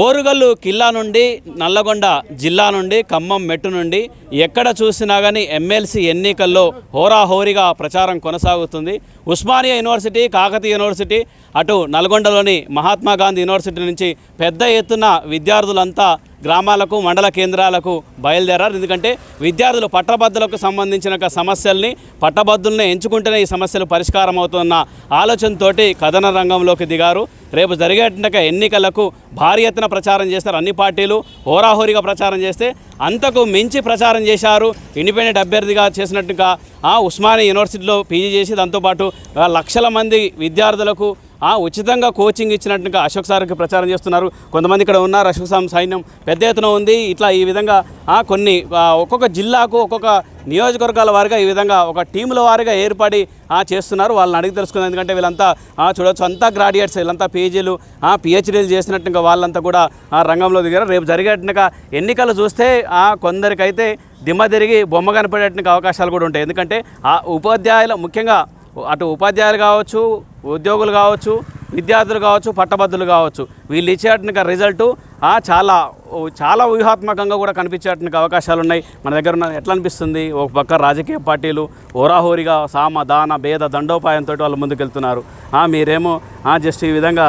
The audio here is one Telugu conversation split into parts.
ఓరుగల్లు కిల్లా నుండి నల్లగొండ జిల్లా నుండి ఖమ్మం మెట్టు నుండి ఎక్కడ చూసినా కానీ ఎమ్మెల్సీ ఎన్నికల్లో హోరాహోరీగా ప్రచారం కొనసాగుతుంది. ఉస్మానియా యూనివర్సిటీ కాకతీయ యూనివర్సిటీ అటు నల్గొండలోని మహాత్మా గాంధీ యూనివర్సిటీ నుంచి పెద్ద ఎత్తున విద్యార్థులంతా గ్రామాలకు మండల కేంద్రాలకు బయలుదేరారు. ఎందుకంటే విద్యార్థులు పట్టభద్రులకు సంబంధించిన ఒక సమస్యల్ని పట్టభద్రుల్ని ఎంచుకుంటేనే ఈ సమస్యలు పరిష్కారం అవుతున్న ఆలోచనతోటి కథన రంగంలోకి దిగారు. రేపు జరిగేట ఎన్నికలకు భారీ ఎత్తున ప్రచారం చేస్తారు. అన్ని పార్టీలు హోరాహోరీగా ప్రచారం చేస్తే అంతకు మించి ప్రచారం చేశారు. ఇండిపెండెంట్ అభ్యర్థిగా చేసినట్టుగా ఆ ఉస్మానియా యూనివర్సిటీలో పీజీ చేసి దాంతోపాటు లక్షల మంది విద్యార్థులకు ఆ, ఉచితంగా కోచింగ్ ఇచ్చినట్టుగా అశోక్ సార్కి ప్రచారం చేస్తున్నారు. కొంతమంది ఇక్కడ ఉన్నారు అశోక్ సార్ సైన్యం పెద్ద ఎత్తున ఉంది. ఇట్లా ఈ విధంగా ఆ, కొన్ని ఒక్కొక్క జిల్లాకు ఒక్కొక్క నియోజకవర్గాల వారిగా ఈ విధంగా ఒక టీముల వారిగా ఏర్పడి చేస్తున్నారు. వాళ్ళని అడిగి తెలుసుకున్నారు ఎందుకంటే వీళ్ళంతా చూడొచ్చు అంతా గ్రాడ్యుయేట్స్ వీళ్ళంతా పీజీలు పిహెచ్డీలు చేసినట్టుగా వాళ్ళంతా కూడా ఆ రంగంలో దిగారు. రేపు జరిగేట్టుగా ఎన్నికలు చూస్తే కొందరికైతే దిమ్మ తిరిగి బొమ్మ కనపడేట్టుగా అవకాశాలు కూడా ఉంటాయి. ఎందుకంటే ఆ ఉపాధ్యాయుల ముఖ్యంగా అటు ఉపాధ్యాయులు కావచ్చు ఉద్యోగులు కావచ్చు విద్యార్థులు కావచ్చు పట్టభద్రులు కావచ్చు వీళ్ళు ఇచ్చేట్టుగా రిజల్ట్ చాలా చాలా వ్యూహాత్మకంగా కూడా కనిపించేట్టుగా అవకాశాలు ఉన్నాయి. మన దగ్గర ఉన్న ఎట్లా అనిపిస్తుంది? ఒక పక్క రాజకీయ పార్టీలు ఓరాహోరిగా సామ దాన భేద దండోపాయంతో వాళ్ళు ముందుకెళ్తున్నారు. మీరేమో ఆ, జస్ట్ ఈ విధంగా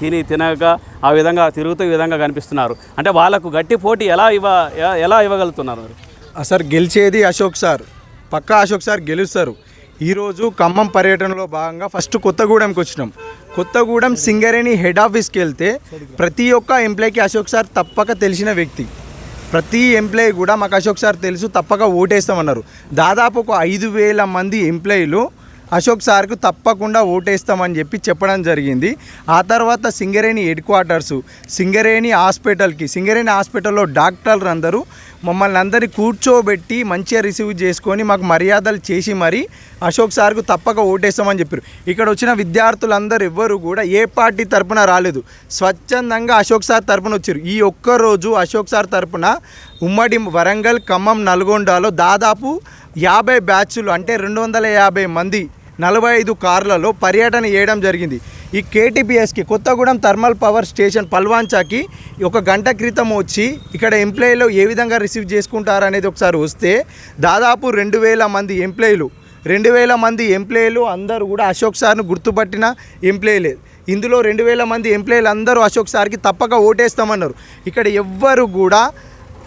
తిని తినక ఆ విధంగా తిరుగుతూ ఈ విధంగా కనిపిస్తున్నారు. అంటే వాళ్ళకు గట్టి పోటీ ఎలా ఇవ్వ ఎలా ఇవ్వగలుగుతున్నారు? సార్ గెలిచేది అశోక్ సార్. పక్కా అశోక్ సార్ గెలుస్తారు. ఈరోజు ఖమ్మం పర్యటనలో భాగంగా ఫస్ట్ కొత్తగూడెంకి వచ్చినాం. కొత్తగూడెం సింగరేణి హెడ్ ఆఫీస్కి వెళ్తే ప్రతి ఒక్క ఎంప్లాయ్కి అశోక్ సార్ తప్పక తెలిసిన వ్యక్తి. ప్రతి ఎంప్లాయీ కూడా మాకు అశోక్ సార్ తెలుసు తప్పక ఓటేస్తామన్నారు. దాదాపు ఒక ఐదు వేల మంది ఎంప్లాయీలు అశోక్ సార్కు తప్పకుండా ఓటేస్తామని చెప్పి చెప్పడం జరిగింది. ఆ తర్వాత సింగరేణి హెడ్ క్వార్టర్సు సింగరేణి హాస్పిటల్కి సింగరేణి హాస్పిటల్లో డాక్టర్లు అందరూ మమ్మల్ని అందరినీ కూర్చోబెట్టి మంచిగా రిసీవ్ చేసుకొని మాకు మర్యాదలు చేసి మరీ అశోక్ సార్కు తప్పక ఓటేస్తామని చెప్పారు. ఇక్కడ వచ్చిన విద్యార్థులందరూ ఎవ్వరు కూడా ఏ పార్టీ తరపున రాలేదు. స్వచ్ఛందంగా అశోక్ సార్ తరపున వచ్చారు. ఈ ఒక్క రోజు అశోక్ సార్ తరపున ఉమ్మడి వరంగల్ ఖమ్మం నల్గొండలో దాదాపు యాభై బ్యాచ్లు అంటే రెండు వందల యాభై మంది నలభై ఐదు కార్లలో పర్యటన చేయడం జరిగింది. ఈ కేటీపీఎస్కి కొత్తగూడెం థర్మల్ పవర్ స్టేషన్ పల్వాంచాకి ఒక గంట క్రితం వచ్చి ఇక్కడ ఎంప్లాయీలు ఏ విధంగా రిసీవ్ చేసుకుంటారు అనేది ఒకసారి వస్తే దాదాపు రెండు వేల మంది ఎంప్లాయీలు రెండు వేల మంది ఎంప్లాయీలు అందరూ కూడా అశోక్ సార్ను గుర్తుపట్టిన ఎంప్లాయీలే. ఇందులో రెండు వేల మంది ఎంప్లాయీలు అందరూ అశోక్ సార్కి తప్పక ఓటేస్తామన్నారు. ఇక్కడ ఎవ్వరు కూడా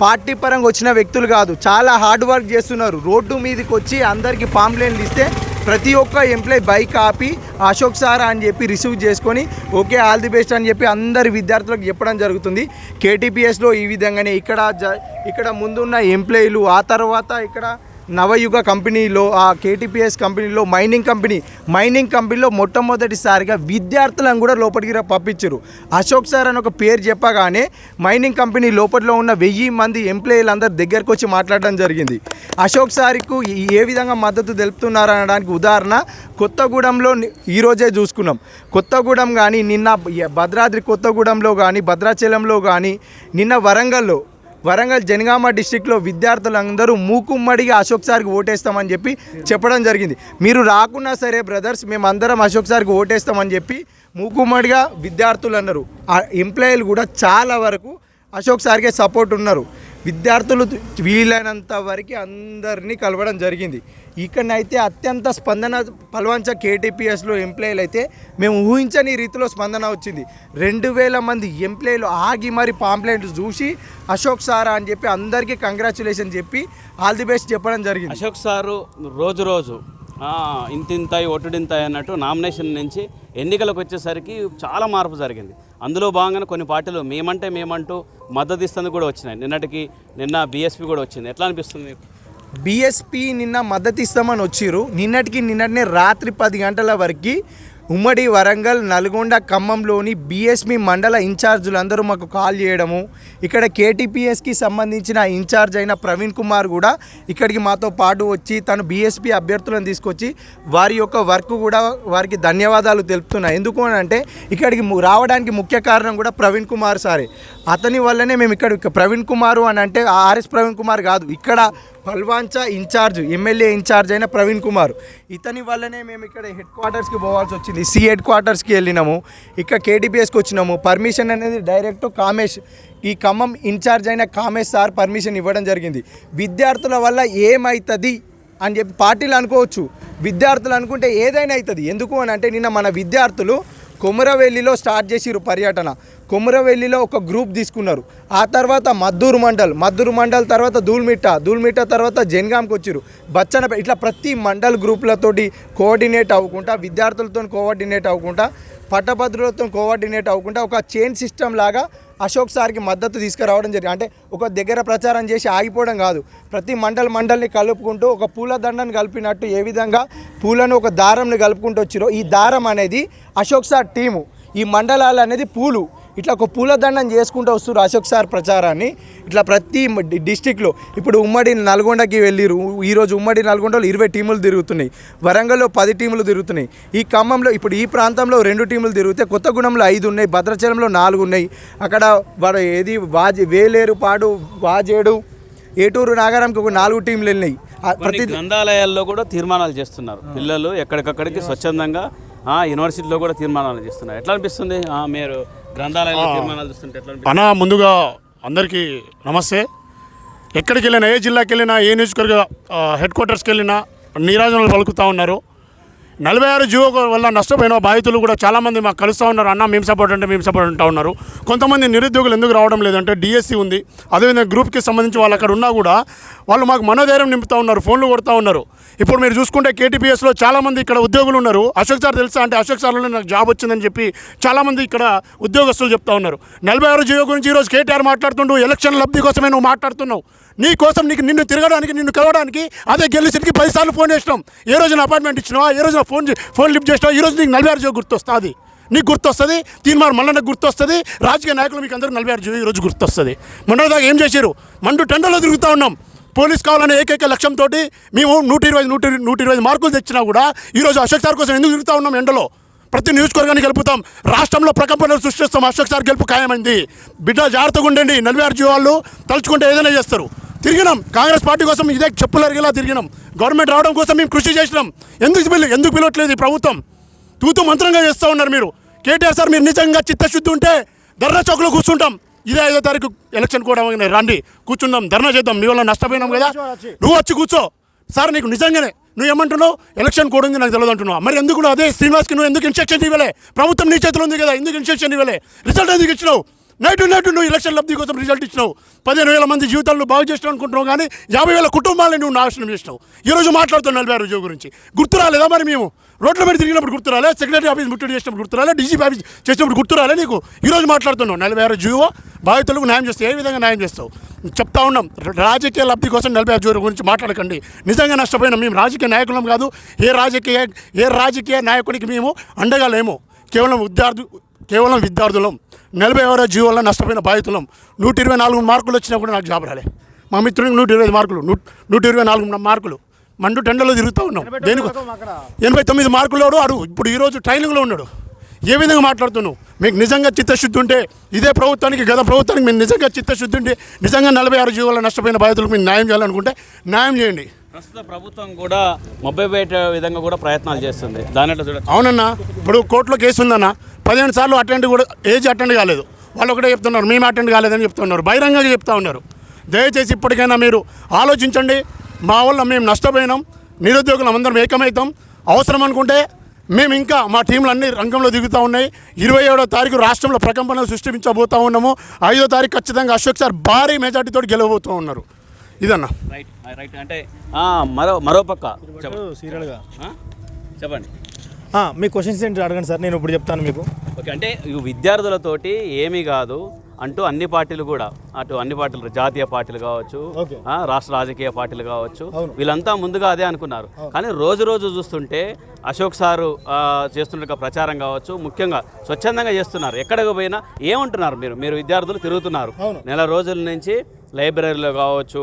పార్టీ పరంగా వచ్చిన వ్యక్తులు కాదు చాలా హార్డ్ వర్క్ చేస్తున్నారు. రోడ్డు మీదకి వచ్చి అందరికీ పాంప్లైన్లు ఇస్తే ప్రతి ఒక్క ఎంప్లాయ్ బైక్ ఆపి అశోక్ సార్ అని చెప్పి రిసీవ్ చేసుకొని ఓకే ఆల్ ది బెస్ట్ అని చెప్పి అందరి విద్యార్థులకు చెప్పడం జరుగుతుంది. కేటీపీఎస్లో ఈ విధంగానే ఇక్కడ జ ఇక్కడ ముందున్న ఎంప్లాయీలు ఆ తర్వాత ఇక్కడ నవయుగ కంపెనీలో ఆ కేటీపీఎస్ కంపెనీలో మైనింగ్ కంపెనీ మైనింగ్ కంపెనీలో మొట్టమొదటిసారిగా విద్యార్థులను కూడా లోపలికి పంపించారు. అశోక్ సార్ అని ఒక పేరు చెప్పగానే మైనింగ్ కంపెనీ లోపలిలో ఉన్న వెయ్యి మంది ఎంప్లాయీలందరి దగ్గరకు వచ్చి మాట్లాడడం జరిగింది. అశోక్ సార్కు ఈ- ఏ విధంగా మద్దతు తెలుపుతున్నారు అనడానికి ఉదాహరణ కొత్తగూడెంలో ఈరోజే చూసుకున్నాం. కొత్తగూడెం కానీ నిన్న భద్రాద్రి కొత్తగూడెంలో కానీ భద్రాచలంలో కానీ నిన్న వరంగల్లో వరంగల్ జనగామ డిస్టిక్లో విద్యార్థులందరూ మూకుమ్మడిగా అశోక్ సార్కి ఓటేస్తామని చెప్పి చెప్పడం జరిగింది. మీరు రాకున్నా సరే బ్రదర్స్ మేమందరం అశోక్ సార్కి ఓటేస్తామని చెప్పి మూకుమ్మడిగా విద్యార్థులు అన్నారు ఆ ఎంప్లాయీలు కూడా చాలా వరకు అశోక్ సార్కే సపోర్ట్ ఉన్నారు. విద్యార్థులు వీలైనంత వరకు అందరినీ కలవడం జరిగింది. ఇక్కడనైతే అత్యంత స్పందన పల్వంచ కేటీపీఎస్లో ఎంప్లాయీలు అయితే మేము ఊహించని రీతిలో స్పందన వచ్చింది. రెండు వేల మంది ఎంప్లాయీలు ఆగి మరి పాంప్లెంట్ చూసి అశోక్ సారా అని చెప్పి అందరికీ కంగ్రాచులేషన్ చెప్పి ఆల్ ది బెస్ట్ చెప్పడం జరిగింది. అశోక్ సారు రోజు రోజు ఇంతింతాయి ఒట్టుడింతాయి అన్నట్టు నామినేషన్ నుంచి ఎన్నికలకు వచ్చేసరికి చాలా మార్పు జరిగింది. అందులో భాగంగానే కొన్ని పార్టీలు మేమంటే మేమంటూ మద్దతు ఇస్తుంది కూడా వచ్చినాయి. నిన్నటికి నిన్న బీఎస్పీ కూడా వచ్చింది. ఎట్లా అనిపిస్తుంది మీకు? బీఎస్పీ నిన్న మద్దతు ఇస్తామని వచ్చిర్రు. నిన్నటికి నిన్నటినే రాత్రి పది గంటల వరకు ఉమ్మడి వరంగల్ నల్గొండ ఖమ్మంలోని బీఎస్పీ మండల ఇన్ఛార్జీలు అందరూ మాకు కాల్ చేయడము. ఇక్కడ కేటీపీఎస్కి సంబంధించిన ఇన్ఛార్జ్ అయిన ప్రవీణ్ కుమార్ కూడా ఇక్కడికి మాతో పాటు వచ్చి తను బీఎస్పీ అభ్యర్థులను తీసుకొచ్చి వారి యొక్క వర్క్ కూడా వారికి ధన్యవాదాలు తెలుపుతున్నాయి. ఎందుకు అంటే ఇక్కడికి రావడానికి ముఖ్య కారణం కూడా ప్రవీణ్ కుమార్ సారే. అతని వల్లనే మేము ఇక్కడ ప్రవీణ్ కుమార్ అని అంటే ఆర్ఎస్ ప్రవీణ్ కుమార్ కాదు. ఇక్కడ పల్వాంచా ఇన్ఛార్జ్ ఎమ్మెల్యే ఇన్ఛార్జ్ అయిన ప్రవీణ్ కుమార్. ఇతని వల్లనే మేము ఇక్కడ హెడ్ క్వార్టర్స్కి పోవాల్సి వచ్చింది. సి హెడ్ క్వార్టర్స్కి వెళ్ళినాము. ఇక్కడ కేటీపీఎస్కి వచ్చినాము. పర్మిషన్ అనేది డైరెక్ట్ కామేష్ ఈ ఖమ్మం ఇన్ఛార్జ్ అయిన కామేష్ సార్ పర్మిషన్ ఇవ్వడం జరిగింది. విద్యార్థుల వల్ల ఏమవుతుంది అని చెప్పి పార్టీలు అనుకోవచ్చు. విద్యార్థులు అనుకుంటే ఏదైనా అవుతుంది. ఎందుకు అని అంటే నిన్న మన విద్యార్థులు కొమురవెల్లిలో స్టార్ట్ చేసిరు పర్యటన. కొమురవెల్లిలో ఒక గ్రూప్ తీసుకున్నారు. ఆ తర్వాత మద్దూరు మండల్ మద్దూరు మండల్ తర్వాత దూల్మిట్ట దూల్మిట్ట తర్వాత జెన్గాంకి వచ్చిరు బచ్చన ఇట్లా ప్రతి మండల్ గ్రూపులతోటి కోఆర్డినేట్ అవ్వకుండా విద్యార్థులతో కోఆర్డినేట్ అవ్వకుండా పట్టభద్రులతో కోఆర్డినేట్ అవ్వకుండా ఒక చైన్ సిస్టమ్ లాగా అశోక్ సార్కి మద్దతు తీసుకురావడం జరిగింది. అంటే ఒక దగ్గర ప్రచారం చేసి ఆగిపోవడం కాదు. ప్రతి మండల మండల్ని కలుపుకుంటూ ఒక పూల దండను కలిపినట్టు ఏ విధంగా పూలను ఒక దారంని కలుపుకుంటూ వచ్చిరో ఈ దారం అనేది అశోక్ సార్ టీము. ఈ మండలాలు అనేది పూలు. ఇట్లా ఒక పూల దండం చేసుకుంటూ వస్తారు అశోక్ సార్ ప్రచారాన్ని. ఇట్లా ప్రతి డిస్టిక్లో ఇప్పుడు ఉమ్మడి నల్గొండకి వెళ్ళిరు. ఈరోజు ఉమ్మడి నల్గొండలో ఇరవై టీములు తిరుగుతున్నాయి. వరంగల్లో పది టీములు తిరుగుతున్నాయి. ఈ ఖమ్మంలో ఇప్పుడు ఈ ప్రాంతంలో రెండు టీములు తిరుగుతాయి కొత్తగూడెంలో ఐదు ఉన్నాయి భద్రాచలంలో నాలుగు ఉన్నాయి. అక్కడ వాడు ఏది వాజి వేలేరు పాడు వాజేడు ఏటూరు నాగారంకి ఒక నాలుగు టీంలు వెళ్ళినాయి. ప్రతి గ్రంథాలయాల్లో కూడా తీర్మానాలు చేస్తున్నారు. పిల్లలు ఎక్కడికక్కడికి స్వచ్ఛందంగా యూనివర్సిటీలో కూడా తీర్మానాలు చేస్తున్నారు. ఎట్లా అనిపిస్తుంది? మీరు అన్న ముందుగా అందరికీ నమస్తే. ఎక్కడికి వెళ్ళినా ఏ జిల్లాకి వెళ్ళినా ఏ నియోజకవర్గ ఆ, హెడ్ క్వార్టర్స్కి వెళ్ళినా నీరాజనలు పలుకుతూ ఉన్నారు. నలభై ఆరు జియో వల్ల నష్టపోయిన బాధితులు కూడా చాలామంది మాకు కలుస్తూ ఉన్నారు. అన్న మేము సపోర్ట్ అంటే మేము సపోర్ట్ అంటూ ఉన్నారు. కొంతమంది నిరుద్యోగులు ఎందుకు రావడం లేదంటే డిఎస్సి ఉంది. అదేవిధంగా గ్రూప్కి సంబంధించి వాళ్ళు అక్కడ ఉన్నా కూడా వాళ్ళు మాకు మనోధైర్యం నింపుతూ ఉన్నారు ఫోన్లు కొడుతూ ఉన్నారు. ఇప్పుడు మీరు చూసుకుంటే కేటీపీఎస్లో చాలామంది ఇక్కడ ఉద్యోగులు ఉన్నారు. అశోక్ సార్ తెలుసా? అంటే అశోక్ సార్లో నాకు జాబ్ వచ్చిందని చెప్పి చాలామంది ఇక్కడ ఉద్యోగస్తులు చెప్తా ఉన్నారు. నలభై ఆరు జియో గురించి ఈరోజు కేటీఆర్ మాట్లాడుతుండు. ఎలక్షన్ లబ్ధి కోసమే నువ్వు మాట్లాడుతున్నావు. నీ కోసం నీకు నిన్ను తిరగడానికి నిన్ను కలవడానికి అదే గెలిచికి పదిసార్లు ఫోన్ చేసినాం. ఏ రోజున అపాయింట్మెంట్ ఇచ్చినావా? ఏ రోజున ఫోన్ ఫోన్ లిఫ్ట్ చేసినావా? ఈ రోజు నీకు నలభై ఆరు గుర్తొస్తుంది. నీకు గుర్తొస్తుంది? తీర్మానం మళ్ళీ నాకు గుర్తొస్తుంది? రాజకీయ నాయకులు మీకు అందరూ నలభై ఆరు ఈరోజు గుర్తొస్తుంది. మొన్న దాకా ఏం చేశారు మండు టెండర్లో తిరుగుతూ ఉన్నాం. పోలీస్ కావాలనే ఏకైక లక్ష్యంతో మేము నూట ఇరవై నూట నూట ఇరవై మార్కులు తెచ్చినా కూడా ఈరోజు అశోక్ సార్ కోసం ఎందుకు తిరుగుతూ ఉన్నాం ఎండలో? ప్రతి నియోజకవర్గాన్ని గెలుపుతాం. రాష్ట్రంలో ప్రకంపనలు సృష్టిస్తాం. అశోక్ సార్ గెలుపు ఖాయమైంది. బిడ్డ జాగ్రత్తగా ఉండండి. నలభై ఆరు జీవాళ్ళు తలుచుకుంటే ఏదైనా చేస్తారు. తిరిగినాం. కాంగ్రెస్ పార్టీ కోసం ఇదే చెప్పులు అరిగేలా తిరిగినాం. గవర్నమెంట్ రావడం కోసం మేము కృషి చేసినాం. ఎందుకు పిల్ల ఎందుకు పిలవట్లేదు ఈ ప్రభుత్వం? తూతు మంత్రంగా చేస్తూ ఉన్నారు మీరు. కేటీఆర్ సార్ మీరు నిజంగా చిత్తశుద్ధి ఉంటే ధర్నా చౌక్లో కూర్చుంటాం. ఇదే ఐదో తారీఖు ఎలక్షన్ కూడా రండి. కూర్చుందాం ధర్నా చేద్దాం. మీ వల్ల నష్టపోయినాం కదా. నువ్వు వచ్చి కూర్చో. సార్ నీకు నిజంగానే నువ్వు ఏమంటున్నావు? ఎలక్షన్ కూడా ఉంది నాకు తెలియదు అంటున్నావు. మరి ఎందుకు అదే శ్రీనివాస్కి నువ్వు ఎందుకు ఇన్స్ట్రక్షన్ ఇవ్వలే? ప్రభుత్వం నీ చేతిలో ఉంది కదా ఎందుకు ఇన్స్ట్రక్షన్ ఇవ్వలే? రిజల్ట్ ఎందుకు ఇచ్చినావు? నైట్ నైట్ నువ్వు ఎలక్షన్ లబ్ధి కోసం రిజల్ట్ ఇచ్చినావు. పదిహేను వేల మంది జీవితాలను బాగు చేసినావు అనుకుంటున్నావు కానీ యాభై వేల కుటుంబాలను నువ్వు నాశనం చేసినావు. ఈ రోజు మాట్లాడుతున్నావు నలభై ఆరు ఉద్యోగం గురించి. గుర్తు రాలేదా మరి మేము? రోడ్ల మీద తిరిగినప్పుడు గుర్తురాలే సెక్రటరీ ఆఫీస్ ముట్టడి చేసినప్పుడు గుర్తురాలే డీజీపీ ఆఫీస్ చేసినప్పుడు గుర్తు రాలే నీకు? ఈ రోజు మాట్లాడుతున్నావు. నలభై ఆరు జీవో బాధితులకు న్యాయం చేస్తావు ఏ విధంగా న్యాయం చేస్తావు? చెప్తా ఉన్నాం. రాజకీయ లబ్ధి కోసం నలభై ఆరు గురించి మాట్లాడకండి. నిజంగా నష్టపోయినాం మేము రాజకీయ నాయకులం కాదు. ఏ రాజకీయ ఏ రాజకీయ నాయకుడికి మేము అండగా లేము. కేవలం విద్యార్థి కేవలం విద్యార్థులం. నలభై ఆరో జీవోల్లో నష్టపోయిన బాధితులం. నూట ఇరవై నాలుగు మార్కులు వచ్చినా కూడా నాకు జాబ్ రాలే. మా మిత్రునికి నూట ఇరవై మార్కులు. నూట ఇరవై నాలుగు మార్కులు. మండు టెండర్లో తిరుగుతూ ఉన్నాం. దేనికి ఎనభై తొమ్మిది మార్కులు అడు ఇప్పుడు ఈరోజు ట్రైనింగ్లో ఉన్నాడు. ఏ విధంగా మాట్లాడుతున్నావు? మీకు నిజంగా చిత్తశుద్ధి ఉంటే ఇదే ప్రభుత్వానికి గత ప్రభుత్వానికి మీరు నిజంగా చిత్తశుద్ధి ఉంటే నిజంగా నలభై ఆరు జీవాల నష్టపోయిన బాధితులకు మీరు న్యాయం చేయాలనుకుంటే న్యాయం చేయండి. ప్రస్తుత ప్రభుత్వం కూడా మొబ్బై పెట్టే విధంగా కూడా ప్రయత్నాలు చేస్తుంది. దాని అవునన్నా ఇప్పుడు కోర్టులో కేసు ఉందన్న పదిహేను సార్లు అటెండ్ కూడా ఏజ్ అటెండ్ కాలేదు. వాళ్ళు ఒకటే చెప్తున్నారు మేము అటెండ్ కాలేదని చెప్తున్నారు. బహిరంగంగా చెప్తా ఉన్నారు. దయచేసి ఇప్పటికైనా మీరు ఆలోచించండి. మా వల్ల మేము నష్టపోయినాం. నిరుద్యోగులం అందరం ఏకమవుతాం. అవసరం అనుకుంటే మేము ఇంకా మా టీంలు అన్ని రంగంలో దిగుతూ ఉన్నాయి. ఇరవై ఏడో తారీఖు రాష్ట్రంలో ప్రకంపనలు సృష్టించబోతూ ఉన్నాము. ఐదో తారీఖు ఖచ్చితంగా అశోక్ సార్ భారీ మెజార్టీతో గెలవబోతూ ఉన్నారు. ఇదన్నా. రైట్ రైట్ అంటే ఆ, మరో మరో పక్క. చెప్పండి. సీరియల్గా? చెప్పండి. మీ క్వశ్చన్స్ ఏంటి? అడగండి సార్. నేను ఇప్పుడు చెప్తాను మీకు. ఓకే అంటే ఈ విద్యార్థులతోటి ఏమీ కాదు అంటూ అన్ని పార్టీలు కూడా అటు అన్ని పార్టీలు జాతీయ పార్టీలు కావచ్చు రాష్ట్ర రాజకీయ పార్టీలు కావచ్చు. వీళ్ళంతా ముందుగా అదే అనుకున్నారు. కానీ రోజు రోజు చూస్తుంటే అశోక్ సారు చేస్తున్న ప్రచారం కావచ్చు ముఖ్యంగా స్వచ్ఛందంగా చేస్తున్నారు. ఎక్కడికి పోయినా ఏమంటున్నారు మీరు? మీరు విద్యార్థులు తిరుగుతున్నారు. నెల రోజుల నుంచి లైబ్రరీలో కావచ్చు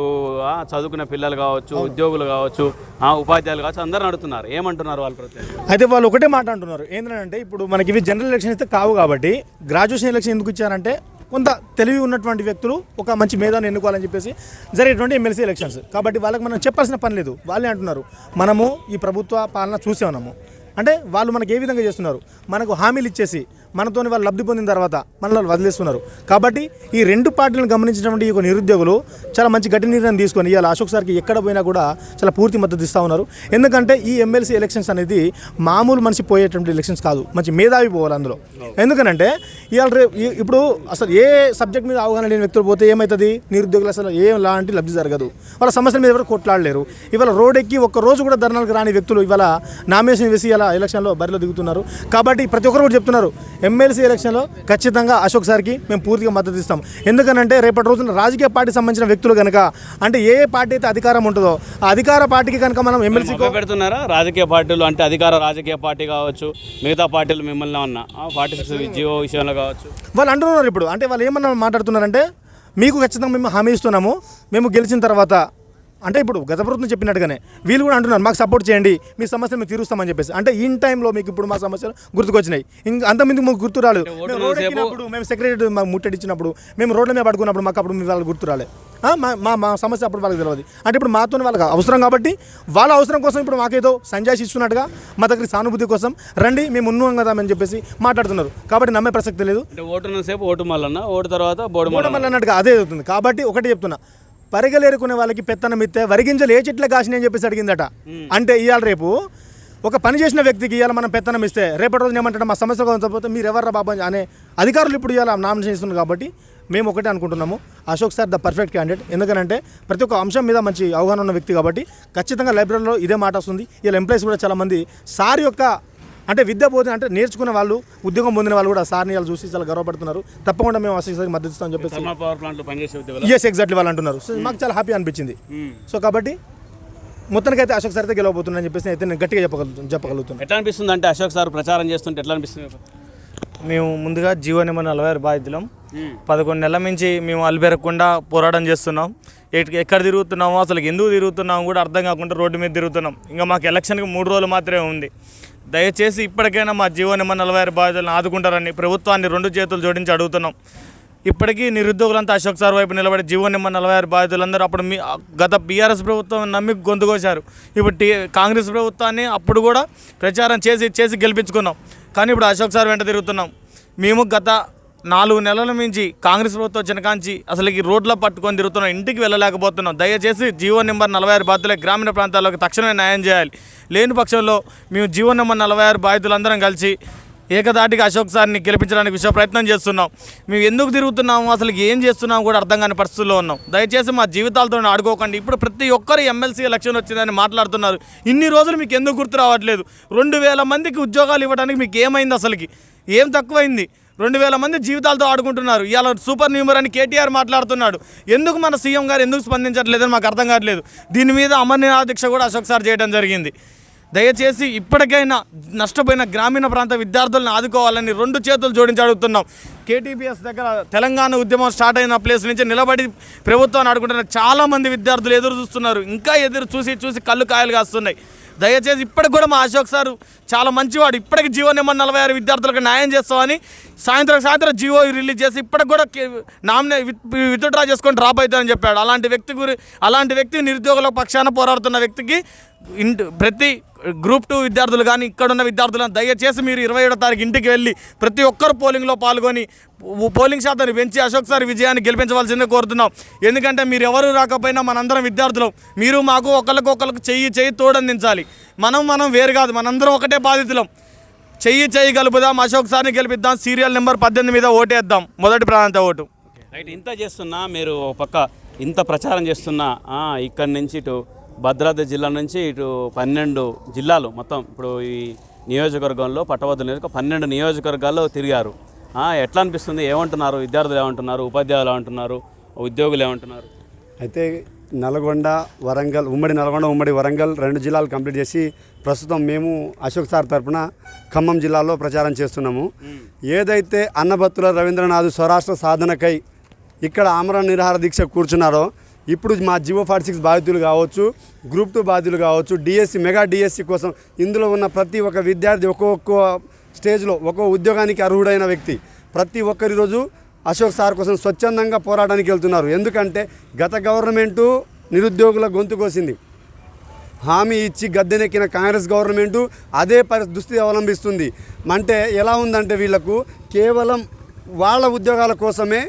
చదువుకునే పిల్లలు కావచ్చు ఉద్యోగులు కావచ్చు ఆ, ఉపాధ్యాయులు కావచ్చు అందరూ అడుగుతున్నారు ఏమంటున్నారు వాళ్ళు అయితే వాళ్ళు ఒకటే మాట అంటున్నారు. ఏంటంటే ఇప్పుడు మనకి ఇవి జనరల్ ఎలక్షన్ అయితే కావు కాబట్టి గ్రాడ్యుయేషన్ ఎలక్షన్ ఎందుకు ఇచ్చారంటే కొంత తెలివి ఉన్నటువంటి వ్యక్తులు ఒక మంచి మేధాన్ని ఎన్నుకోవాలని చెప్పేసి జరిగేటువంటి ఎమ్మెల్సీ ఎలక్షన్స్ కాబట్టి వాళ్ళకి మనం చెప్పాల్సిన పని లేదు. వాళ్ళే అంటున్నారు. మనము ఈ ప్రభుత్వ పాలన చూసే ఉన్నాము. అంటే వాళ్ళు మనకి ఏ విధంగా చేస్తున్నారు? మనకు హామీలు ఇచ్చేసి మనతోని వాళ్ళు లబ్ధి పొందిన తర్వాత మనల్ని వదిలేస్తున్నారు. కాబట్టి ఈ రెండు పార్టీలను గమనించినటువంటి ఈ యొక్క నిరుద్యోగులు చాలా మంచి గట్టి నిర్ణయం తీసుకొని ఇవాళ అశోక్ సార్కి ఎక్కడ పోయినా కూడా చాలా పూర్తి మద్దతు ఇస్తూ ఉన్నారు. ఎందుకంటే ఈ ఎమ్మెల్సీ ఎలక్షన్స్ అనేది మామూలు మనిషి పోయేటువంటి ఎలక్షన్స్ కాదు మంచి మేధావి పోవాలి అందులో. ఎందుకనంటే ఇవాళ రేపు ఇప్పుడు అసలు ఏ సబ్జెక్ట్ మీద అవగాహన లేని వ్యక్తులు పోతే ఏమవుతుంది నిరుద్యోగులు అసలు ఏం లాంటి లబ్ధి జరగదు. వాళ్ళ సమస్యల మీద ఎవరు కొట్లాడలేరు. ఇవాళ రోడ్ ఎక్కి ఒక్క రోజు కూడా ధర్నాలకు రాని వ్యక్తులు ఇవాళ నామినేషన్ వేసి ఇలా ఎలక్షన్లో బరిలో దిగుతున్నారు. కాబట్టి ప్రతి ఒక్కరు కూడా చెప్తున్నారు ఎమ్మెల్సీ ఎలక్షన్లో ఖచ్చితంగా అశోక్ సార్కి మేము పూర్తిగా మద్దతు ఇస్తాం. ఎందుకనంటే రేపటి రోజున రాజకీయ పార్టీ సంబంధించిన వ్యక్తులు కనుక అంటే ఏ ఏ పార్టీ అయితే అధికారం ఉంటుందో ఆ అధికార పార్టీకి కనుక మనం ఎమ్మెల్సీ పెడుతున్నారా? రాజకీయ పార్టీలు అంటే అధికార రాజకీయ పార్టీ కావచ్చు మిగతా పార్టీలు మిమ్మల్ని ఉన్న ఫార్టీ సిక్స్ జియో విషయంలో కావచ్చు? వాళ్ళు అంటున్నారు ఇప్పుడు. అంటే వాళ్ళు ఏమన్నా మాట్లాడుతున్నారంటే మీకు ఖచ్చితంగా మేము హామీ ఇస్తున్నాము మేము గెలిచిన తర్వాత అంటే ఇప్పుడు గత ప్రభుత్వం చెప్పినట్టుగానే వీళ్ళు కూడా అంటున్నారు మాకు సపోర్ట్ చేయండి మీ సమస్యలు మేము తీరుస్తామని చెప్పేసి. అంటే ఇన్ టైంలో మీకు ఇప్పుడు మా సమస్యలు గుర్తుకొచ్చినాయి. ఇంకా అంతమంది మాకు గుర్తు రాలేదు. మేము రోడ్ ఎక్కినప్పుడు మేము సెక్రటరీ మాకు ముట్టడిచ్చినప్పుడు మేము రోడ్ల మీద పడుకున్నప్పుడు మాకు అప్పుడు మీ వాళ్ళకి గుర్తు రాలేదు మా మా సమస్య అప్పుడు వాళ్ళకి తెలియదు అంటే ఇప్పుడు మాతో వాళ్ళకి అవసరం కాబట్టి వాళ్ళ అవసరం కోసం ఇప్పుడు మాకేదో సంజాయిషి ఇస్తున్నట్టుగా మా దగ్గర సానుభూతి కోసం రండి మేము ఉన్నాం కదా అని చెప్పేసి మాట్లాడుతున్నారు. కాబట్టి నమ్మే ప్రసక్తి లేదు. ఓటు మల్లన్న ఓటు తర్వాత బోడు అన్నట్టుగా అదే అవుతుంది. కాబట్టి ఒకటి చెప్తున్నా. పరిగలేరుకునే వాళ్ళకి పెత్తనం ఇస్తే వరిగింజలు ఏ చెట్ల కాసినాయి అని చెప్పేసి అడిగిందట. అంటే ఇవాళ రేపు ఒక పని చేసిన వ్యక్తికి ఇవాళ మనం పెత్తనం ఇస్తే రేపటి రోజున ఏమంటాడు మా సమస్య కొంతపోతే మీరు ఎవర్రా బాబా అనే అధికారులు ఇప్పుడు ఇవాళ నామినేషన్ ఇస్తున్నారు కాబట్టి మేము ఒకటే అనుకుంటున్నాము. Ashok sir the perfect candidate. ఎందుకంటే ప్రతి ఒక్క అంశం మీద మంచి అవగాహన ఉన్న వ్యక్తి కాబట్టి ఖచ్చితంగా లైబ్రరీలో ఇదే మాట వస్తుంది. వీళ్ళ ఎంప్లాయీస్ కూడా చాలామంది సార్ యొక్క అంటే విద్య బోధన అంటే నేర్చుకున్న వాళ్ళు ఉద్యోగం పొందిన వాళ్ళు కూడా సార్ని వాళ్ళు చూసి చాలా గర్వపడుతున్నారు. తప్పకుండా మేము అశోక్ సార్కి మద్దతు ఇస్తామని చెప్పేసి ఎస్ ఎగ్జాక్ట్లీ వాళ్ళు. అంటున్నారు. సో మాకు చాలా హ్యాపీ అనిపించింది. సో కాబట్టి మొత్తానికైతే అశోక్ సార్ అయితే గెలవబోతున్నాను చెప్పేసి అయితే నేను గట్టిగా చెప్పగలుగుతాను చెప్పగలుగుతున్నాను ఎట్లా అనిపిస్తుంది అంటే అశోక్ సార్ ప్రచారం చేస్తుంటే ఎట్లా అనిపిస్తుంది మేము ముందుగా జీవో నెంబర్ నలభై ఆరు బాధితులం. పదకొండు నెలల నుంచి మేము అల్బెరగకుండా పోరాటం చేస్తున్నాం. ఎట్- ఎక్కడ తిరుగుతున్నామో అసలు ఎందుకు తిరుగుతున్నామో కూడా అర్థం కాకుండా రోడ్డు మీద తిరుగుతున్నాం. ఇంకా మాకు ఎలక్షన్కి మూడు రోజులు మాత్రమే ఉంది. దయచేసి ఇప్పటికైనా మా జీవో నెంబర్ నలభై ఆరు బాధితులను ఆదుకుంటారని ప్రభుత్వాన్ని రెండు చేతులు జోడించి అడుగుతున్నాం. ఇప్పటికీ నిరుద్యోగులంతా అశోక్ సార్ వైపు నిలబడి జీవో నెంబర్ నలభై ఆరు బాధితులందరూ అప్పుడు మీ గత బీఆర్ఎస్ ప్రభుత్వం నమ్మి గొంతుకోశారు. ఇప్పుడు టీ కాంగ్రెస్ ప్రభుత్వాన్ని అప్పుడు కూడా ప్రచారం చేసి చేసి గెలిపించుకున్నాం. కానీ ఇప్పుడు అశోక్ సార్ వెంట తిరుగుతున్నాం. మేము గత నాలుగు నెలల మించి కాంగ్రెస్ ప్రభుత్వం వచ్చిన అసలు ఈ రోడ్ల పట్టుకొని తిరుగుతున్నాం ఇంటికి వెళ్ళలేకపోతున్నాం. దయచేసి జీవో నెంబర్ నలభై ఆరు బాధితుల గ్రామీణ ప్రాంతాలకు తక్షణమే న్యాయం చేయాలి. లేని పక్షంలో మేము జీవో నెంబర్ నలభై ఆరు బాధితులందరం కలిసి ఏకదాటిగా అశోక్ సార్ని గెలిపించడానికి విషయ ప్రయత్నం చేస్తున్నాం. మేము ఎందుకు తిరుగుతున్నాము అసలు ఏం చేస్తున్నాము కూడా అర్థం కాని పరిస్థితుల్లో ఉన్నాం. దయచేసి మా జీవితాలతో ఆడుకోకండి. ఇప్పుడు ప్రతి ఒక్కరు ఎమ్మెల్సీ ఎలక్షన్ వచ్చిందని మాట్లాడుతున్నారు. ఇన్ని రోజులు మీకు ఎందుకు గుర్తు రావట్లేదు? రెండు వేల మందికి ఉద్యోగాలు ఇవ్వడానికి మీకు ఏమైంది అసలుకి? ఏం తక్కువైంది? రెండు వేల మంది జీవితాలతో ఆడుకుంటున్నారు. ఇవాళ సూపర్ న్యూమర్ అని కేటీఆర్ మాట్లాడుతున్నాడు. ఎందుకు మన సీఎం గారు ఎందుకు స్పందించట్లేదని మాకు అర్థం కావట్లేదు. దీని మీద అమర్నాథ్ దీక్ష కూడా అశోక్ సార్ చేయడం జరిగింది. దయచేసి ఇప్పటికైనా నష్టపోయిన గ్రామీణ ప్రాంత విద్యార్థులను ఆదుకోవాలని రెండు చేతులు జోడించి అడుగుతున్నాం. కేటీపీఎస్ దగ్గర తెలంగాణ ఉద్యమం స్టార్ట్ అయిన ప్లేస్ నుంచి నిలబడి ప్రభుత్వాన్ని ఆడుకుంటున్న చాలామంది విద్యార్థులు ఎదురు చూస్తున్నారు. ఇంకా ఎదురు చూసి చూసి కళ్ళు కాయలు కాస్తున్నాయి. దయచేసి ఇప్పటికి కూడా మా అశోక్ సారు చాలా మంచివాడు. ఇప్పటికి జీవో నెంబర్ నలభై ఆరు విద్యార్థులకు న్యాయం చేస్తామని సాయంత్రం సాయంత్రం జీవో రిలీజ్ చేసి ఇప్పటికి కూడా నామినే విత్డ్రా చేసుకొని డ్రాప్ అవుతామని చెప్పాడు. అలాంటి వ్యక్తి గురి అలాంటి వ్యక్తి నిరుద్యోగుల పక్షాన పోరాడుతున్న వ్యక్తికి ఇంటి ప్రతి గ్రూప్ టూ విద్యార్థులు కానీ ఇక్కడున్న విద్యార్థులను దయచేసి మీరు ఇరవై ఏడో తారీఖు ఇంటికి వెళ్ళి ప్రతి ఒక్కరు పోలింగ్లో పాల్గొని పోలింగ్ శాతాన్ని పెంచి అశోక్ సార్ విజయాన్ని గెలిపించవలసిందే కోరుతున్నాం. ఎందుకంటే మీరు ఎవరు రాకపోయినా మనందరం విద్యార్థులు. మీరు మాకు ఒకరికి ఒకరికి చెయ్యి చెయ్యి తోడందించాలి. మనం మనం వేరు కాదు మనందరం ఒకటే బాధితులం. చెయ్యి చెయ్యి కలుపుదాం అశోక్ సార్ని గెలిపిద్దాం సీరియల్ నెంబర్ పద్దెనిమిది మీద ఓటేద్దాం. మొదటి ప్రాంత ఓటు. రైట్ ఇంత చేస్తున్నా మీరు ఒక పక్క ఇంత ప్రచారం చేస్తున్నా ఇక్కడి నుంచి ఇటు భద్రాద్రి జిల్లా నుంచి ఇటు పన్నెండు జిల్లాలు మొత్తం ఇప్పుడు ఈ నియోజకవర్గంలో పట్టభద్రుల నియోజక పన్నెండు నియోజకవర్గాల్లో తిరిగారు. ఎట్లా అనిపిస్తుంది? ఏమంటున్నారు? విద్యార్థులు ఏమంటున్నారు? ఉపాధ్యాయులు ఏమంటున్నారు? ఉద్యోగులు ఏమంటున్నారు? అయితే నల్గొండ వరంగల్ ఉమ్మడి నల్గొండ ఉమ్మడి వరంగల్ రెండు జిల్లాలు కంప్లీట్ చేసి ప్రస్తుతం మేము అశోక్ సార్ తరఫున ఖమ్మం జిల్లాలో ప్రచారం చేస్తున్నాము. ఏదైతే అన్నభత్తుల రవీంద్రనాథ్ స్వరాష్ట్ర సాధనకై ఇక్కడ ఆమరణ నిరాహార దీక్ష కూర్చున్నారో ఇప్పుడు మా జివో ఫార్టీ సిక్స్ బాధితులు కావచ్చు గ్రూప్ టూ బాధితులు కావచ్చు డిఎస్సి మెగా డిఎస్సి కోసం ఇందులో ఉన్న ప్రతి ఒక్క విద్యార్థి ఒక్కొక్క స్టేజ్లో ఒక్కో ఉద్యోగానికి అర్హుడైన వ్యక్తి. ప్రతి ఒక్కరి రోజు అశోక్ సార్ కోసం స్వచ్ఛందంగా పోరాటానికి వెళ్తున్నారు. ఎందుకంటే గత గవర్నమెంటు నిరుద్యోగుల గొంతు కోసింది. హామీ ఇచ్చి గద్దెనెక్కిన కాంగ్రెస్ గవర్నమెంటు అదే పరి దుస్థితి అవలంబిస్తుంది. అంటే ఎలా ఉందంటే వీళ్ళకు కేవలం వాళ్ళ ఉద్యోగాల కోసమే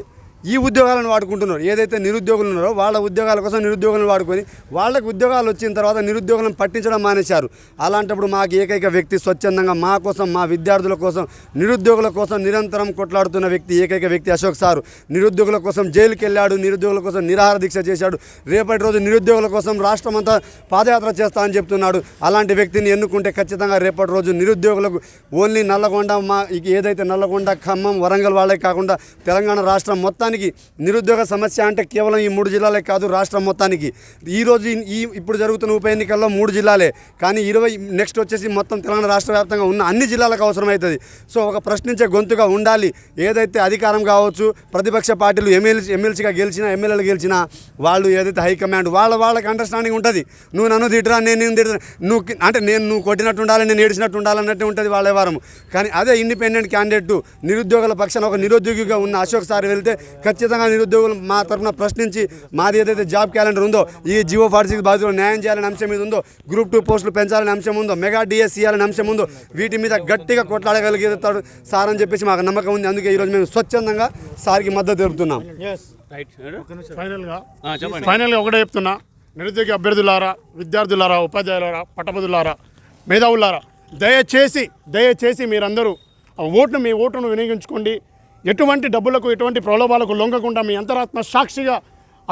ఈ ఉద్యోగాలను వాడుకుంటున్నారు. ఏదైతే నిరుద్యోగులు ఉన్నారో వాళ్ళ ఉద్యోగాల కోసం నిరుద్యోగులను వాడుకొని వాళ్ళకి ఉద్యోగాలు వచ్చిన తర్వాత నిరుద్యోగులను పట్టించడం మానేశారు. అలాంటప్పుడు మాకు ఏకైక వ్యక్తి స్వచ్ఛందంగా మా కోసం మా విద్యార్థుల కోసం నిరుద్యోగుల కోసం నిరంతరం కొట్లాడుతున్న వ్యక్తి ఏకైక వ్యక్తి అశోక్ సారు. నిరుద్యోగుల కోసం జైలుకి వెళ్ళాడు నిరుద్యోగుల కోసం నిరాహార దీక్ష చేశాడు. రేపటి రోజు నిరుద్యోగుల కోసం రాష్ట్రం అంతా పాదయాత్ర చేస్తా అని చెప్తున్నాడు. అలాంటి వ్యక్తిని ఎన్నుకుంటే ఖచ్చితంగా రేపటి రోజు నిరుద్యోగులకు ఓన్లీ నల్లగొండ మా ఏదైతే నల్లగొండ ఖమ్మం వరంగల్ వాళ్ళే కాకుండా తెలంగాణ రాష్ట్రం మొత్తానికి నిరుద్యోగ సమస్య అంటే కేవలం ఈ మూడు జిల్లాలే కాదు రాష్ట్రం మొత్తానికి. ఈరోజు ఈ- ఈ ఇప్పుడు జరుగుతున్న ఉప ఎన్నికల్లో మూడు జిల్లాలే. కానీ ఇరవై నెక్స్ట్ వచ్చేసి మొత్తం తెలంగాణ రాష్ట్ర వ్యాప్తంగా ఉన్న అన్ని జిల్లాలకు అవసరమవుతుంది. సో ఒక ప్రశ్నించే గొంతుగా ఉండాలి. ఏదైతే అధికారం కావచ్చు ప్రతిపక్ష పార్టీలు ఎమ్మెల్సీ ఎమ్మెల్సీగా గెలిచినా ఎమ్మెల్యేలు గెలిచినా వాళ్ళు ఏదైతే హైకమాండ్ వాళ్ళ వాళ్ళకి అండర్స్టాండింగ్ ఉంటుంది. నువ్వు నన్ను తిట్టరా నేను నేను తిట్టరా నువ్వు అంటే నేను నువ్వు కొట్టినట్టు ఉండాలి నేను ఏడిచినట్టు ఉండాలన్నట్టు ఉంటుంది వాళ్ళ వారం కానీ అదే ఇండిపెండెంట్ క్యాండిడేట్ నిరుద్యోగుల పక్షాన ఒక నిరుద్యోగిగా ఉన్న అశోక్ సార్ వెళ్తే ఖచ్చితంగా నిరుద్యోగులు మా తరఫున ప్రశ్నించి మాది ఏదైతే జాబ్ క్యాలెండర్ ఉందో ఈ జియో ఫార్టీ సిక్స్ బాధ్యతలు న్యాయం చేయాలనే అంశం మీద ఉందో గ్రూప్ టూ పోస్టులు పెంచాలనే అంశం ఉందో మెగా డిఎస్ ఇవ్వాలనే అంశం ఉందో వీటి మీద గట్టిగా కొట్లాడగలిగేతాడు సార్ అని చెప్పేసి మాకు నమ్మకం ఉంది. అందుకే ఈరోజు మేము స్వచ్ఛందంగా సార్కి మద్దతు తెలుపుతున్నాం. ఫైనల్గా ఒకటే చెప్తున్నా. నిరుద్యోగ అభ్యర్థులారా విద్యార్థులారా ఉపాధ్యాయులారా పట్టభద్రులారా మేధావులారా దయచేసి దయచేసి మీరందరూ ఆ ఓటును మీ ఓటును వినియోగించుకోండి. ఎటువంటి డబ్బులకు ఎటువంటి ప్రలోభాలకు లొంగకుండా మీ అంతరాత్మ సాక్షిగా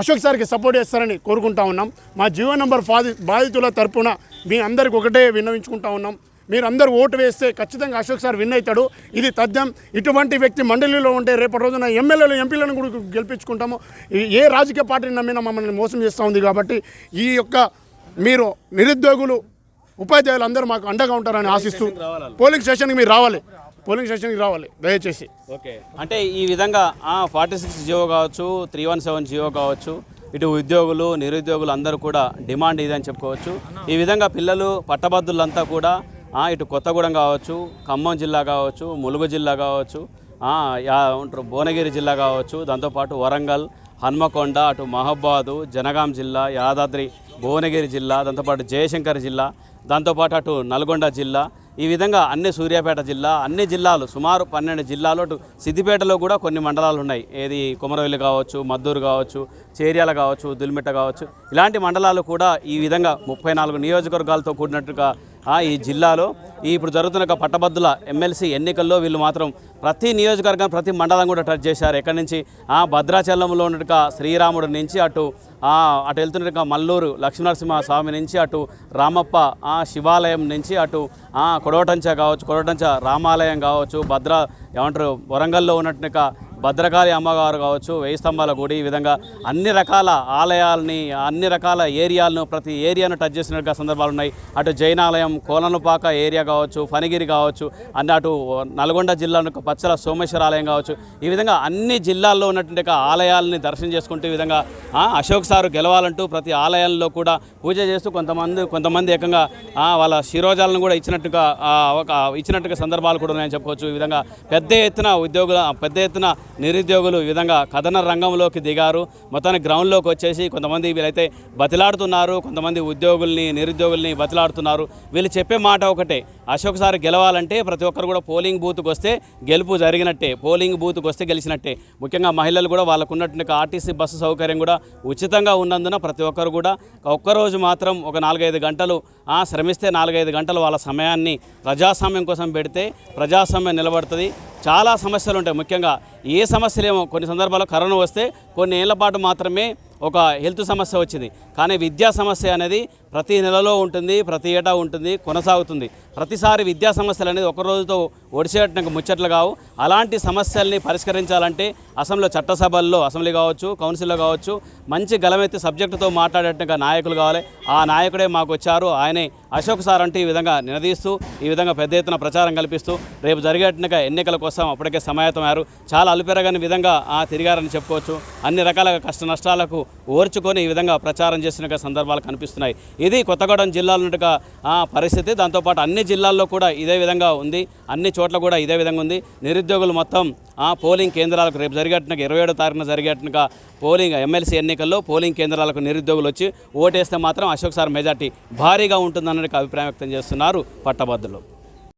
అశోక్ సార్కి సపోర్ట్ చేస్తారని కోరుకుంటా ఉన్నాం. మా జీవో నంబర్ బాధి బాధితుల తరపున మీ అందరికి ఒకటే విన్నవించుకుంటా ఉన్నాం. మీరందరూ ఓటు వేస్తే ఖచ్చితంగా అశోక్ సార్ విన్ అవుతాడు. ఇది తథ్యం. ఇటువంటి వ్యక్తి మండలిలో ఉంటే రేపటి రోజున ఎమ్మెల్యేలు ఎంపీలను కూడా గెలిపించుకుంటాము. ఏ రాజకీయ పార్టీ నమ్మినా మమ్మల్ని మోసం చేస్తూ ఉంది కాబట్టి ఈ యొక్క మీరు నిరుద్యోగులు ఉపాధ్యాయులు అందరూ మాకు అండగా ఉంటారని ఆశిస్తూ పోలింగ్ స్టేషన్కి మీరు రావాలి. పోలింగ్ స్టేషన్కి రావాలి దయచేసి. ఓకే. అంటే ఈ విధంగా ఫార్టీ సిక్స్ జియో కావచ్చు త్రీ వన్ సెవెన్ జియో కావచ్చు ఇటు ఉద్యోగులు నిరుద్యోగులు అందరూ కూడా డిమాండ్ ఇదని చెప్పుకోవచ్చు. ఈ విధంగా పిల్లలు పట్టభద్రులంతా కూడా ఇటు కొత్తగూడెం కావచ్చు ఖమ్మం జిల్లా కావచ్చు ములుగు జిల్లా కావచ్చు ఉంటారు భువనగిరి జిల్లా కావచ్చు దాంతోపాటు వరంగల్ హన్మకొండ అటు మహబాదు జనగాం జిల్లా యాదాద్రి భువనగిరి జిల్లా దాంతోపాటు జయశంకర్ జిల్లా దాంతోపాటు అటు నల్గొండ జిల్లా ఈ విధంగా అన్ని సూర్యాపేట జిల్లా అన్ని జిల్లాలు సుమారు పన్నెండు జిల్లాలు అటు సిద్దిపేటలో కూడా కొన్ని మండలాలు ఉన్నాయి. ఏది కుమరవెల్లి కావచ్చు మద్దూరు కావచ్చు చేర్యాల కావచ్చు దుల్మిట్ట కావచ్చు. ఇలాంటి మండలాలు కూడా ఈ విధంగా ముప్పై నాలుగు నియోజకవర్గాలతో కూడినట్టుగా ఈ జిల్లాలో ఈ ఇప్పుడు జరుగుతున్న పట్టభద్రుల ఎమ్మెల్సీ ఎన్నికల్లో వీళ్ళు మాత్రం ప్రతి నియోజకవర్గం ప్రతి మండలం కూడా టచ్ చేశారు. ఎక్కడి నుంచి? ఆ భద్రాచలంలో ఉన్నట్టుగా శ్రీరాముడు నుంచి అటు అటు వెళ్తున్నట్టుగా మల్లూరు లక్ష్మీనరసింహ స్వామి నుంచి అటు రామప్ప శివాలయం నుంచి అటు కొడవటంచ కావచ్చు కొడవటంచ రామాలయం కావచ్చు భద్ర ఏమంటారు వరంగల్లో ఉన్నట్టుగా భద్రకాళి అమ్మగారు కావచ్చు వేయి స్తంభాల గుడి ఈ విధంగా అన్ని రకాల ఆలయాల్ని అన్ని రకాల ఏరియాలను ప్రతి ఏరియాను టచ్ చేసినట్టుగా సందర్భాలు ఉన్నాయి. అటు జైనాలయం కోలనుపాక ఏరియా కావచ్చు ఫణిగిరి కావచ్చు అన్ని అటు నల్గొండ జిల్లా పచ్చల సోమేశ్వర ఆలయం కావచ్చు. ఈ విధంగా అన్ని జిల్లాల్లో ఉన్నటువంటి ఆలయాలని దర్శనం చేసుకుంటూ ఈ విధంగా అశోక్ సారు గెలవాలంటూ ప్రతి ఆలయాల్లో కూడా పూజ చేస్తూ కొంతమంది కొంతమంది ఏకంగా వాళ్ళ శిరోజాలను కూడా ఇచ్చినట్టుగా ఒక ఇచ్చినట్టుగా సందర్భాలు కూడా ఉన్నాయని చెప్పుకోవచ్చు ఈ విధంగా పెద్ద ఎత్తున ఉద్యోగుల పెద్ద ఎత్తున నిరుద్యోగులు ఈ విధంగా కథన రంగంలోకి దిగారు. మొత్తానికి గ్రౌండ్లోకి వచ్చేసి కొంతమంది వీళ్ళైతే బతిలాడుతున్నారు. కొంతమంది ఉద్యోగుల్ని నిరుద్యోగుల్ని బతిలాడుతున్నారు. వీళ్ళు చెప్పే మాట ఒకటే అశోక్ సార్ గెలవాలంటే ప్రతి ఒక్కరు కూడా పోలింగ్ బూత్కి వస్తే గెలుపు జరిగినట్టే పోలింగ్ బూత్కి వస్తే గెలిచినట్టే. ముఖ్యంగా మహిళలు కూడా వాళ్ళకు ఉన్నటువంటి ఆర్టీసీ బస్సు సౌకర్యం కూడా ఉచితంగా ఉన్నందున ప్రతి ఒక్కరు కూడా ఒక్కరోజు మాత్రం ఒక నాలుగైదు గంటలు శ్రమిస్తే నాలుగైదు గంటలు వాళ్ళ సమయాన్ని ప్రజాస్వామ్యం కోసం పెడితే ప్రజాస్వామ్యం నిలబడుతుంది. చాలా సమస్యలు ఉంటాయి. ముఖ్యంగా ఏ సమస్యలేమో కొన్ని సందర్భాల్లో కరోనా వస్తే కొన్ని ఏళ్ళ పాటు మాత్రమే ఒక హెల్త్ సమస్య వచ్చింది. కానీ విద్యా సమస్య అనేది ప్రతి నెలలో ఉంటుంది ప్రతి ఏటా ఉంటుంది కొనసాగుతుంది. ప్రతిసారి విద్యా సమస్యలు అనేది ఒక రోజుతో ఒడిసేటకు ముచ్చట్లు కావు. అలాంటి సమస్యల్ని పరిష్కరించాలంటే అసెంబ్లీలో చట్టసభల్లో అసెంబ్లీ కావచ్చు కౌన్సిల్లో కావచ్చు మంచి గలమెత్తి సబ్జెక్టుతో మాట్లాడేట్టుగా నాయకులు కావాలి. ఆ నాయకుడే మాకు వచ్చారు ఆయన തന്നെ అశోక్ సార్ అంటే ఈ విధంగా నిలదీస్తూ ఈ విధంగా పెద్ద ఎత్తున ప్రచారం కల్పిస్తూ రేపు జరిగేట్టుగా ఎన్నికల కోసం అప్పటికే సమాయత్తమయ్యారు చాలా అలుపెరగని విధంగా ఆ తిరిగారని చెప్పుకోవచ్చు. అన్ని రకాల కష్ట నష్టాలకు ఓర్చుకొని ఈ విధంగా ప్రచారం చేసిన సందర్భాలు కనిపిస్తున్నాయి. ఇది కొత్తగూడెం జిల్లాలో ఆ పరిస్థితి. దాంతోపాటు అన్ని జిల్లాల్లో కూడా ఇదే విధంగా ఉంది. అన్ని చోట్ల కూడా ఇదే విధంగా ఉంది. నిరుద్యోగులు మొత్తం ఆ పోలింగ్ కేంద్రాలకు రేపు జరిగేట్టుగా ఇరవై ఏడో తారీఖున జరిగేట్టుగా పోలింగ్ ఎమ్మెల్సీ ఎన్నికల్లో పోలింగ్ కేంద్రాలకు నిరుద్యోగులు వచ్చి ఓటేస్తే మాత్రం అశోక్ సార్ మెజార్టీ భారీగా ఉంటుందన్న అభిప్రాయం వ్యక్తం చేస్తున్నారు పట్టభద్రులు.